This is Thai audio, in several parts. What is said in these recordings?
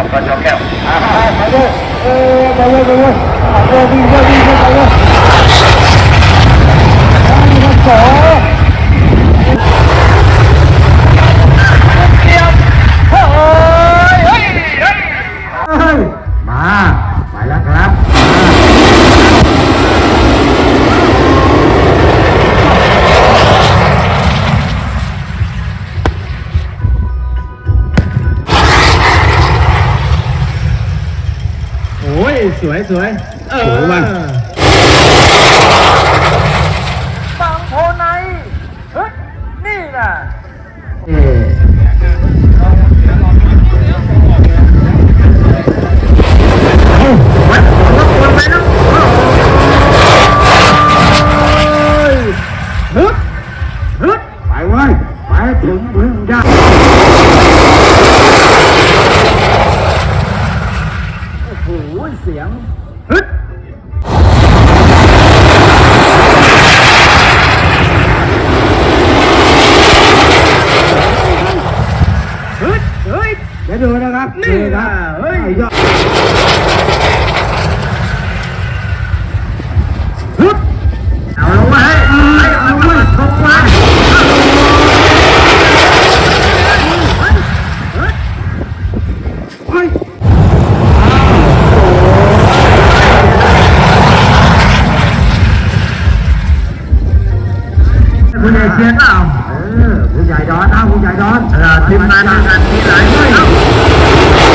กับกระจกแก้วไปเลย สวยสวยเออ สวยว่ะบางโพในเฮ้ยนี่น่ะเออฮึดฮึดไปเว้ยไปถึงพึ่งได้ โอ้โห เสียงฮึดฮึดเฮ้ยเดี๋ยวดูนะครับนี่ครับน่ะเฮ้ย คุณเอเชียนเปล่าเออผู้ใหญ่ดอนนะผู้ใหญ่ดอนเออทีมงานทำงานมีหลายหน่วยเอ้า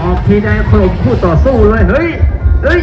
ออกทีใดโคลมคู่ต่อสู้เลย เฮ้ย เฮ้ย